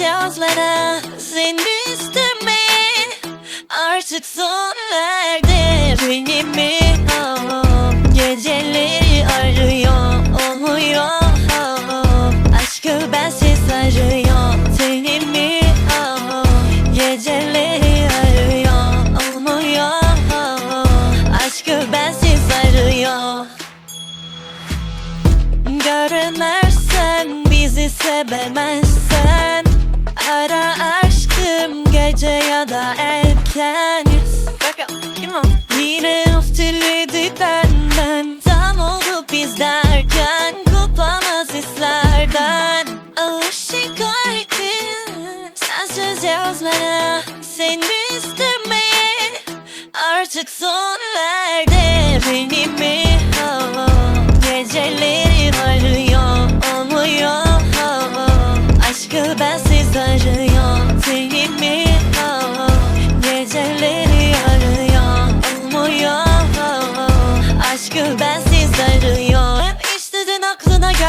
yazlara Seni isteme Artık son verdi Beni mi? Oh, geceleri arıyor Olmuyor oh, Aşkı bensiz arıyor Seni mi? Oh, geceleri arıyor Olmuyor oh, Aşkı bensiz arıyor. Görmezsen bizi sevemezsin. Ara aşkım gece ya da erken? Yine ustiledi benden. Tam oldu biz derken Kopamaz hislerden Alışık oldum Sensiz yazmaya Seni istemeye Artık son verdi. Beni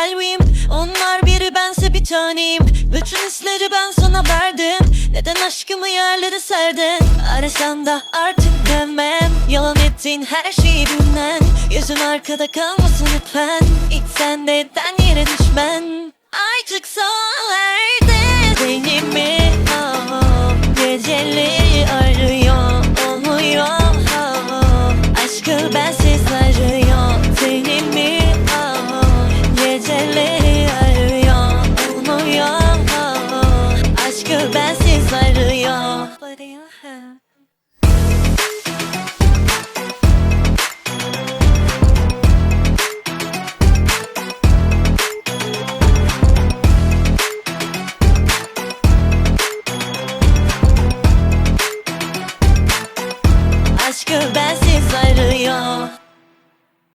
gelmeyeyim Onlar biri bense bir taneyim. Bütün hisleri ben sana verdim. Neden aşkımı yerlere serdin? Arasan da artık dönmem Yalan ettiğin her şeyi bilmem Yüzün arkada kalmasın lütfen. İç sen neden yere düşmen Artık son arıyor Aşkı bensiz arıyor